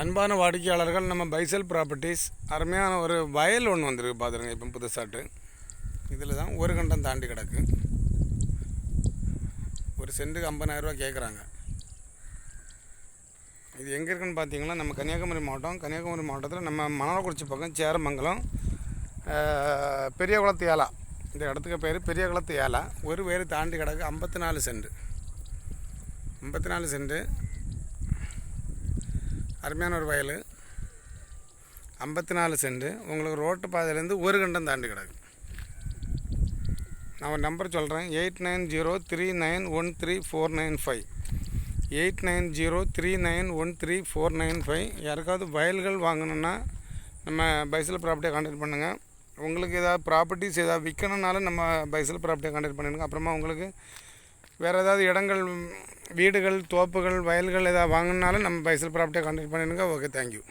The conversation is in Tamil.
அன்பான வாடிக்கையாளர்கள் நம்ம பைசல் ப்ராப்பர்ட்டிஸ். அருமையான ஒரு வயல் ஒன்று வந்திருக்கு பார்த்துருங்க இப்போ புதுசாட்டு. இதில் தான் ஒரு கண்டம் தாண்டி கிடக்கு. ஒரு சென்ட்டுக்கு ஐம்பதாயிரரூவா கேட்குறாங்க இது எங்கே இருக்குன்னு பார்த்தீங்கன்னா நம்ம கன்னியாகுமரி மாவட்டம். கன்னியாகுமரி மாவட்டத்தில் நம்ம மணலக்குறிச்சி பக்கம் சேரமங்கலம் பெரிய குளத்து ஏலா. இந்த இடத்துக்கு பேர் பெரிய குளத்து ஏலா. ஒரு பேர் தாண்டி கிடக்கு ஐம்பத்தி நாலு சென்ட் ஐம்பத்தி நாலு சென்ட்டு. அருமையான ஒரு வயல். ஐம்பத்தி நாலு சென்ட் உங்களுக்கு ரோட்டு பாதையிலேருந்து ஒரு கண்டம் தாண்டி கிடக்கு. நான் ஒரு நம்பர் சொல்கிறேன் eight nine zero three nine one three four nine five. Eight nine zero three nine one three four nine five. யாருக்காவது வயல்கள் வாங்கணுன்னா நம்ம பைசல் ப்ராப்பர்ட்டியை கான்டாக்ட் பண்ணுங்கள் உங்களுக்கு ஏதாவது ப்ராப்பர்ட்டிஸ் ஏதாவது விற்கணுன்னாலும் நம்ம பைசல் ப்ராப்பர்ட்டியை கான்டாக்ட் பண்ணிடுங்க. அப்புறமா உங்களுக்கு வேறு ஏதாவது இடங்கள் வீடுகள் தோப்புகள் வயல்கள் ஏதாவது வாங்கினாலும் நம்ம பைசல் ப்ராப்பர்ட்டியை கான்டாக்ட் பண்ணிடுங்க. Okay thank you